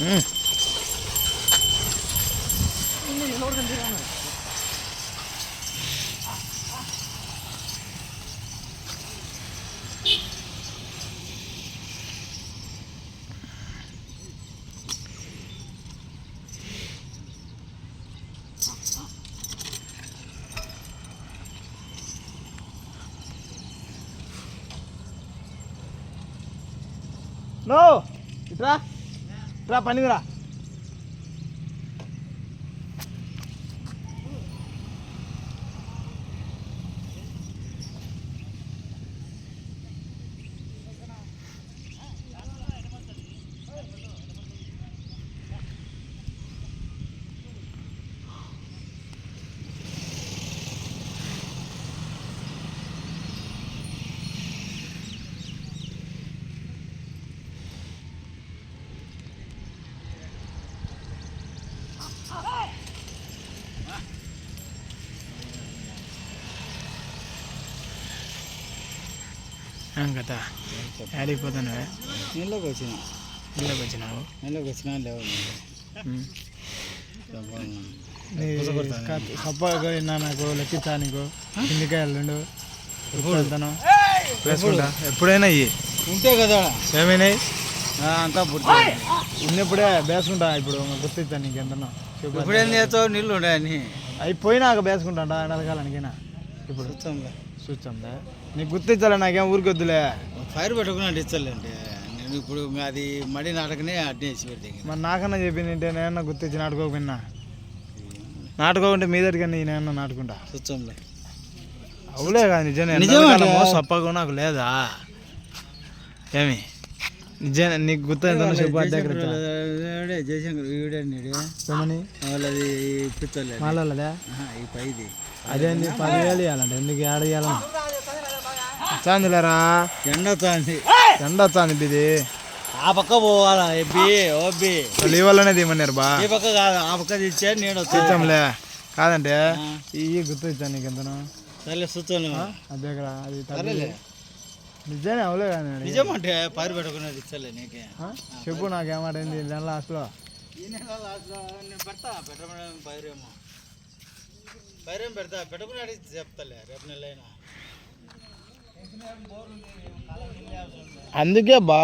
음. No! Entra! రా పనికిరా. కదా. ఆడిపోతున్నావే నీళ్ళకి వచ్చిన ఇళ్ళకి వచ్చినావు నీళ్ళకి వచ్చినా లేవు సప్పగా నాకు లెక్కించా నీకు వెళ్తాను వేసుకుంటా ఎప్పుడైనా ఇవి ఉంటే కదా. ఏమైనాయి? ఆ, అంతా పుట్టింది ఉన్నప్పుడే వేసుకుంటా ఇప్పుడు గుర్తిస్తాను నీకు ఎంతనో ఇప్పుడేం చేస్తావు? నీళ్ళు ఉన్నాయని అయిపోయినాక వేసుకుంటాండా ఎండాకాలానికైనా ఇప్పుడు? చూస్తాంలే చూస్తుందా నీకు గుర్తించాలి నాకేం ఊరికి వద్దులే? ఫైర్ పెట్టుకున్నాడు ఇచ్చలేండి నేను ఇప్పుడు అది మడి నాటకనే అడ్డే వేసి పెడితే మరి నాకన్నా చెప్పింది ఏంటి? నేనన్నా గుర్తించి నాటుకోకపోయినా? నాటుకోకుంటే మీ దగ్గరికి నేనన్నా నాటుకుంటా? చూస్తాంలే అవులే కాదు నిజమే. నిజమే అంటే. సప్పగా నాకు లేదా? ఏమి? నిజమే నీకు గుర్తు చెప్పు అద్దె ఎక్కడ ఇచ్చా? ఈవిడే జయశంకర్ వాళ్ళది మాలదా ఈ పైది. అదేంది? పదివేలు ఇవ్వాలంటే. ఎందుకు ఏడ ఇవ్వాలన్నా చాందిలేరా? ఎండ వస్తుంది ఎండ వస్తుంది ఇది ఆ పక్క పోవాలా ఎబ్బి ఓబ్బి ఈ వల్లనే తీయమన్నారు బా. ఈ పక్క కాదు ఆ పక్క తెచ్చా నేను ఇచ్చాంలే కాదంటే ఈ గుర్తు ఇచ్చాను నీకు ఎంతను సర్లే చూస్తాను అదే ఇక్కడ అది సరేలే నిజమే అవలే కానీ నిజమంటే పైరు పెట్టుకునేది ఇచ్చలే నీకే. చెప్పు నాకేమాటైంది నెల లాస్ట్లో ఈ నెల లాస్ట్లో నేను పెడతా పెట్టమని పైరేమో. పైరేం పెడతా పెట్టుకుని చెప్తాలే రేపు నెల అయినా అందుకే బా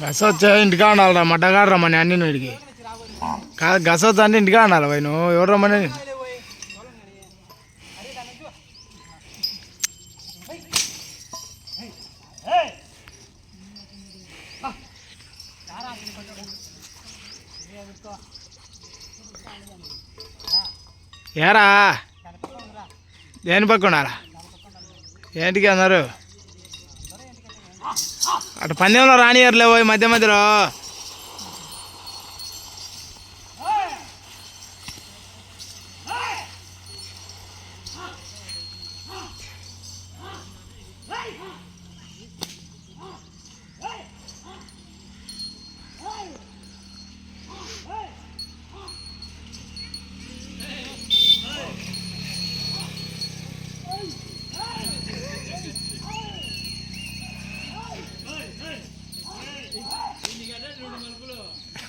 గస వచ్చా ఇంటికా ఉండాలరా మడ్డగాడు రమ్మని అన్ని వీడికి కాదు గస వచ్చా అంటే ఇంటికా ఉండాలి పోయి నువ్వు ఎవరు రమ్మని ఏరా? దేని పక్క ఉండాలా ఏంటికి అన్నారు? అటు పందెంలో రానియర్లే ఈ మధ్య మధ్యలో.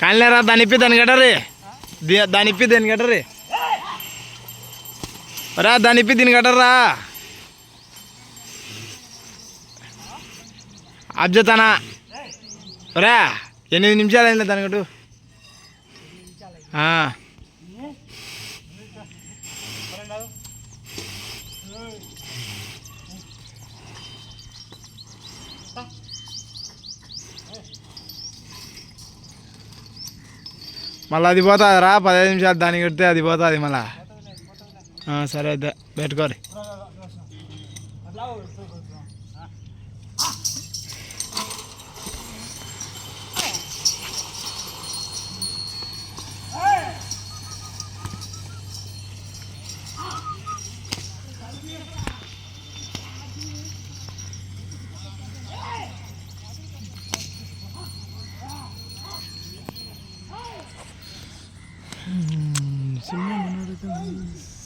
కానీలేరా దాని ఇప్పి దాని గట్టరి దాని ఇప్పి దాని గట్టరి రా దాని ఇప్పి దీని గట్టరా అబ్జతానా? రా ఎనిమిది నిమిషాలు అయింది దాని మళ్ళీ అది పోతుంది రా పదహైదు నిమిషాలు దానికి కడితే అది పోతుంది మళ్ళా. సరే అయితే పెట్టుకోరి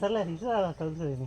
సర్లే ఇసురా కలుగుతుంది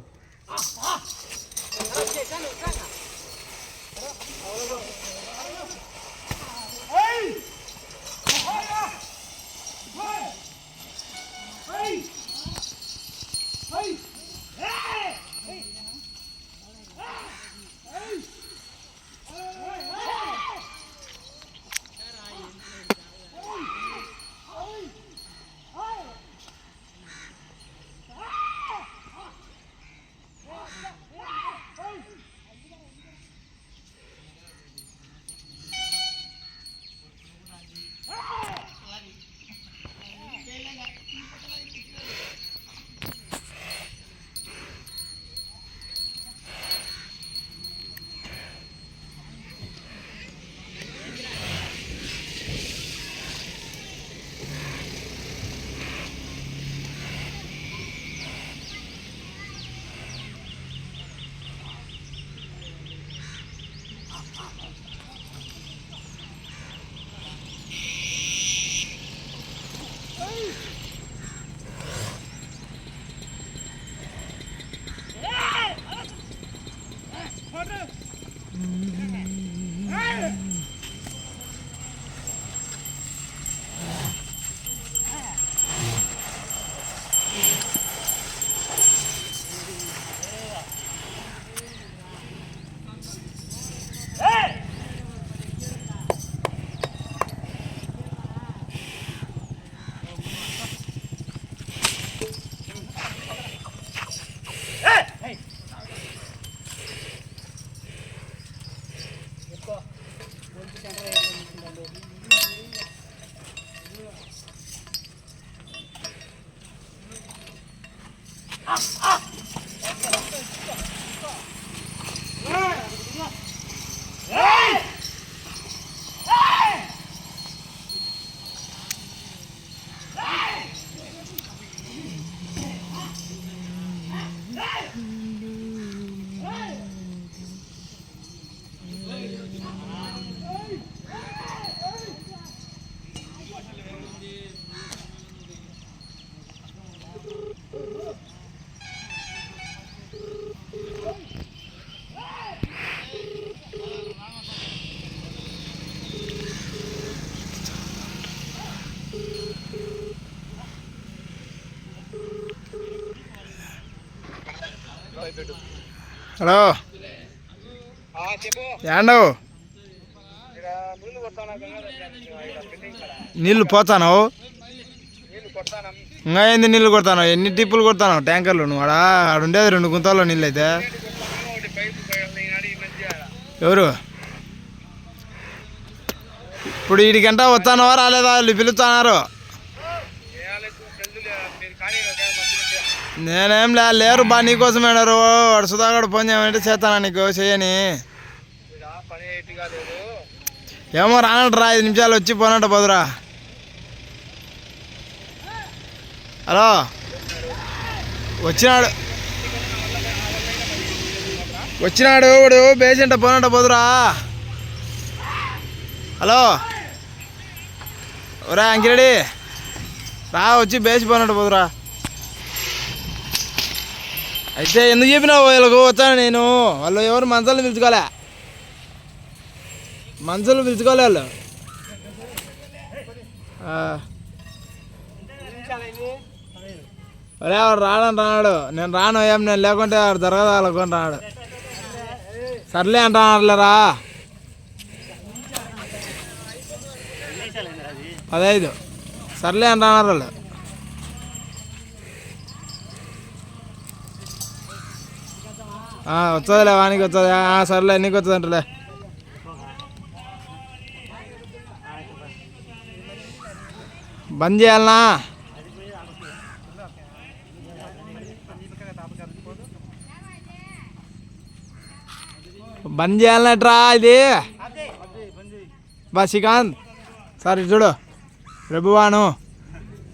Amen. ah, ah. హలో ఏండవు నీళ్ళు పోతాను ఇంకా ఏంది నీళ్ళు కొడతాను ఎన్ని టిప్పులు కొడతాను ట్యాంకర్లు నువ్వు? ఆడ ఆడ ఉండేది రెండు గుంతల్లో నీళ్ళు అయితే. ఎవరు? ఇప్పుడు వీడికంట వస్తానవా రాలేదా? వాళ్ళు పిలుస్తున్నారు నేనేం లే లేరు బా నీకోసం ఏడారు. వాడు సుధాగడు ఫోన్ చేయమంటే చేస్తానా నీకు? చేయని ఏమో రానంటరా ఐదు నిమిషాలు వచ్చి పోనంట పోదురా. హలో? వచ్చినాడు. వచ్చినాడు వాడు బేసంట పోనంట పోదురా. హలో? ఒరే అంకిరెడ్డి. రా వచ్చి బేసి పోనంట పోదురా. అయితే ఎందుకు చెప్పినావు వీళ్ళకు వచ్చాను నేను? వాళ్ళు ఎవరు మంచాలను పిలుచుకోలే. మంచాలను పిలుచుకోలే వాళ్ళు. అరే వాడు రాడని రానాడు నేను రాను ఏం నేను లేకుంటే వాడు జరగదు వాళ్ళకొని రాడు. సర్లే అంటున్నారులేరా. పదహైదు సర్లే అంటున్నారు వాళ్ళు. ఆ, వానికి వస్తుంది సర్లే నీకు వచ్చదు అంటలే. బంద్ చేయాలనా? బంద్ చేయాలనట్రా ఇది? బా శ్రీకాంత్ సార్ చూడు. ప్రభువాను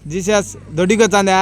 జీసస్ దొడ్డికి వచ్చాందా